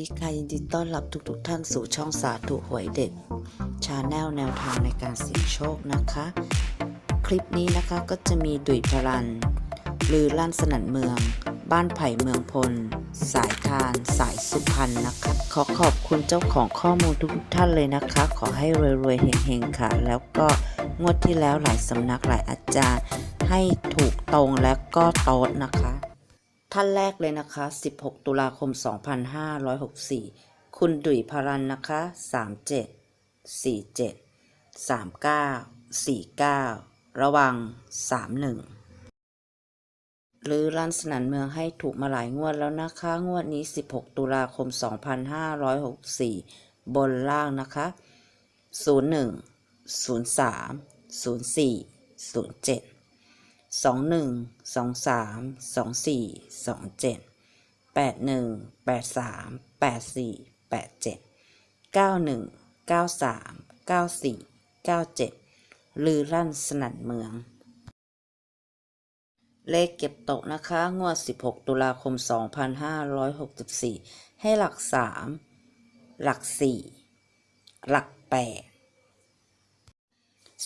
ดีค่ะยินดีต้อนรับทุกๆทท่านสู่ช่องสาธุหวยเด็ดชาแนลแนวทางในการเสี่ยงโชคนะคะ คลิปนี้นะคะก็จะมีดุยพรันลือลั่นสนั่นเมือง บ้านไผ่เมืองพล สายทาน สายสุพรรณนะคะ ขอขอบคุณเจ้าของข้อมูลทุกๆท่านเลยนะคะ ขอให้รวยๆเฮงๆค่ะ แล้วก็งวดที่แล้วหลายสำนักหลายอาจารย์ ให้ถูกตรงและก็โต๊ดนะคะ ท่านแรกเลยนะคะ 16 ตุลาคม 2564 คุณดุยพารันนะคะ 37 47 39 49 ระวัง 31 หรือรันสนันเมืองให้ถูกมาหลายงวดแล้วนะคะ งวดนี้ 16 ตุลาคม 2564 บนล่างนะคะ 01 03 04 07 สองหนึ่งสองสามสองสี่สองเจ็ดแปดหนึ่งแปดสามแปดสี่แปดเจ็ดเก้าหนึ่งเก้าสามเก้าสี่เก้าเจ็ดลือลั่นสนั่นเมือง เลขเก็บตกนะคะ งวด 16 ตุลาคม 2564 ให้หลัก 3 หลัก 4 หลัก 8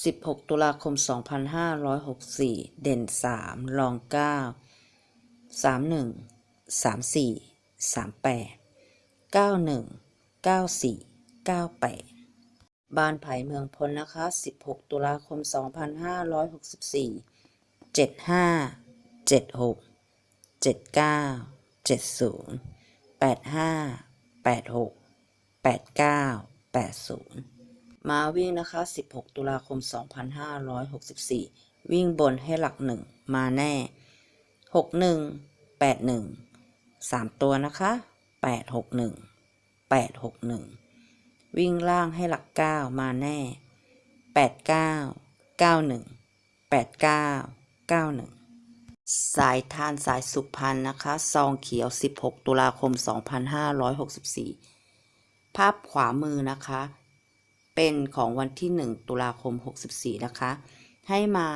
16 ตุลาคม 2564 เด่น 3 รอง 9 31 34 38 91 94 98 บ้านไผ่เมืองพลนะคะ 16 ตุลาคม 2564 75 76 79 70 85 86 89 80 มาวิ่งนะคะ 16 ตุลาคม 2564 วิ่งบนให้หลักหนึ่งมาแน่ 61 81 3 ตัวนะคะ 861 861 วิ่งล่างให้หลัก 9 มาแน่ 89 91 89 91 สายทานสายสุพรรณนะคะ ซองเขียว 16 ตุลาคม 2564 ภาพขวามือนะคะ เป็นของวันที่ 1 ตุลาคม 64 นะคะ ให้มา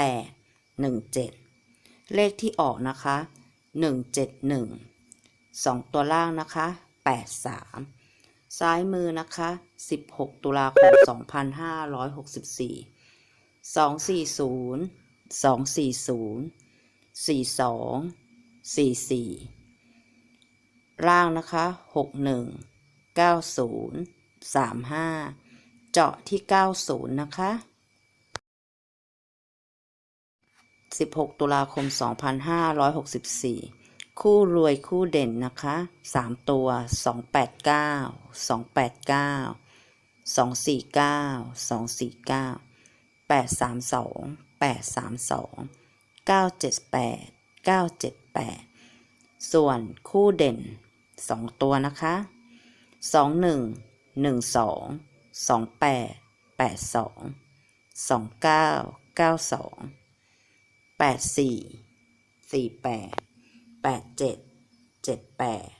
38 17 เลขที่ออกนะคะ 171 2 ตัวล่างนะคะ 83 ซ้ายมือนะคะ 16 ตุลาคม 2564 240 240 42 44 ล่างนะคะ 61 90 35 เจาะที่ 90 นะคะ 16 ตุลาคม 2564 คู่รวยคู่เด่นนะคะ 3 ตัว 289 289 249 249 832 832 978 978 ส่วนคู่เด่น 2 ตัวนะคะ 21 12 28 82 29 92 84 48 87 78 89 98 92 29 95 59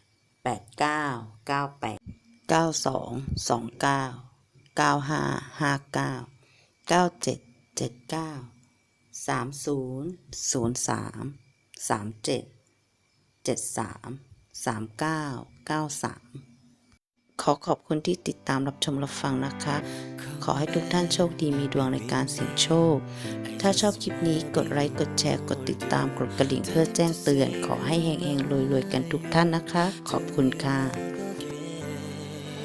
97 79 30 03 37 73 39 93 ขอขอบคุณที่ติดตามรับชมรับฟังนะคะ ขอให้ทุกท่านโชคดีมีดวงในการเสี่ยงโชค ถ้าชอบคลิปนี้กดไลค์กดแชร์กดติดตามกดกระดิ่งเพื่อแจ้งเตือน ขอให้เฮงๆรวยๆกันทุกท่านนะคะ ขอบคุณค่ะ